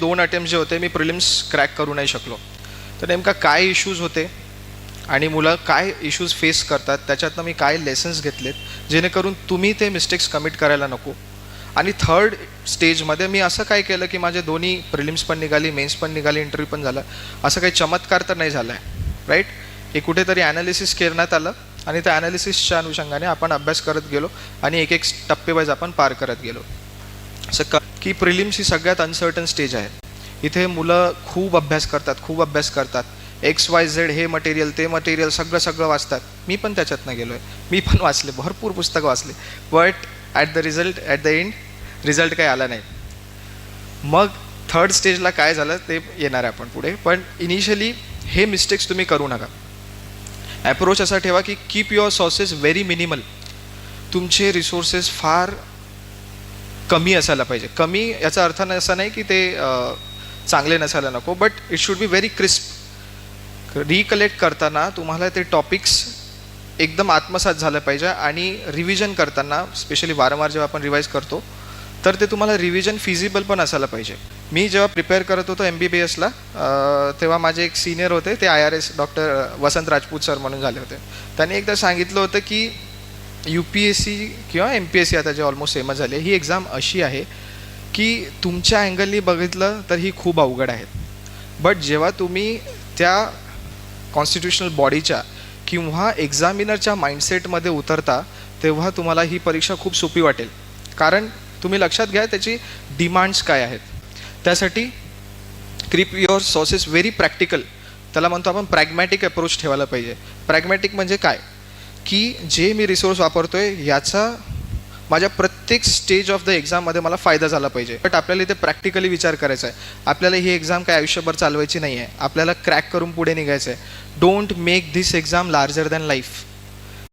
दोन अटेम्प्ट जे होते मी प्रिलिम्स क्रॅक करू नाही शकलो. तर नेमका काय इश्यूज होते आणि मुलं काय इश्यूज फेस करतात त्याच्यातनं मी काय लेसन्स घेतलेत जेणेकरून तुम्ही ते मिस्टेक्स कमिट करायला नको. आणि थर्ड स्टेजमध्ये मी असं काय केलं की माझे दोन्ही प्रिलिम्स पण निघाली मेन्स पण निघाली इंटरव्ह्यू पण झाला. असं काही चमत्कार तर नाही झाला आहे राईट हे कुठेतरी ॲनालिसिस करण्यात आलं आणि त्या ॲनालिसिसच्या अनुषंगाने आपण अभ्यास करत गेलो आणि एक एक टप्पेवाईज आपण पार करत गेलो. असं की प्रिलिम्स ही सगळ्यात अनसर्टन स्टेज आहे. इथे मुलं खूप अभ्यास करतात खूप अभ्यास करतात. एक्स वाय झेड हे मटेरियल ते मटेरियल सगळं सगळं वाचतात. मी पण त्याच्यातनं गेलो आहे मी पण वाचले भरपूर पुस्तकं वाचले. But at the result at the end result काही आला नाही. मग थर्ड स्टेजला काय झालं ते येणार आहे आपण पुढे. पण इनिशियली हे मिस्टेक्स तुम्ही करू नका. ॲप्रोच असा ठेवा की कीप युअर सॉसेस व्हेरी मिनिमल तुमचे रिसोर्सेस फार कमी असायला पाहिजे. कमी याचा अर्थ असा नाही की ते चांगले नसायला नको but it should be very crisp recollect करताना तुम्हाला ते टॉपिक्स एकदम आत्मसात झालं पाहिजे आणि रिव्हिजन करताना स्पेशली वारंवार जेव्हा आपण रिवाईज करतो तर ते तुम्हाला रिव्हिजन फिजिबल पण असायला पाहिजे. मी जेव्हा प्रिपेअर करत होतो एम बी बी एसला तेव्हा माझे एक सिनियर होते ते I R S doctor Vasant Rajput sir म्हणून झाले होते. त्यांनी एकदा सांगितलं होतं की यू पी एस सी किंवा एम पी एस सी आता जे ऑलमोस्ट सेमच झाले ही एक्झाम अशी आहे की तुमच्या अँगलनी बघितलं तर ही खूप अवघड आहेत बट जेव्हा तुम्ही त्या कॉन्स्टिट्युशनल बॉडीच्या किंवा एक्झामिनरच्या माइंडसेटमध्ये उतरता तेव्हा तुम्हाला ही परीक्षा खूप सोपी वाटेल. कारण तुम्ही लक्षात घ्या त्याची डिमांड्स काय आहेत. त्यासाठी क्रीप युअर सॉसेस व्हेरी प्रॅक्टिकल त्याला म्हणतो आपण प्रॅग्मॅटिक अप्रोच ठेवायला पाहिजे. प्रॅग्मॅटिक म्हणजे काय? की जे मी रिसोर्स वापरतो आहे याचा माझ्या प्रत्येक स्टेज ऑफ द एक्झाममध्ये मला फायदा झाला पाहिजे. बट आपल्याला इथे प्रॅक्टिकली विचार करायचा आहे. आपल्याला ही एक्झाम काय आयुष्यभर चालवायची नाही आहे आपल्याला क्रॅक करून पुढे निघायचं आहे don't make this exam larger than life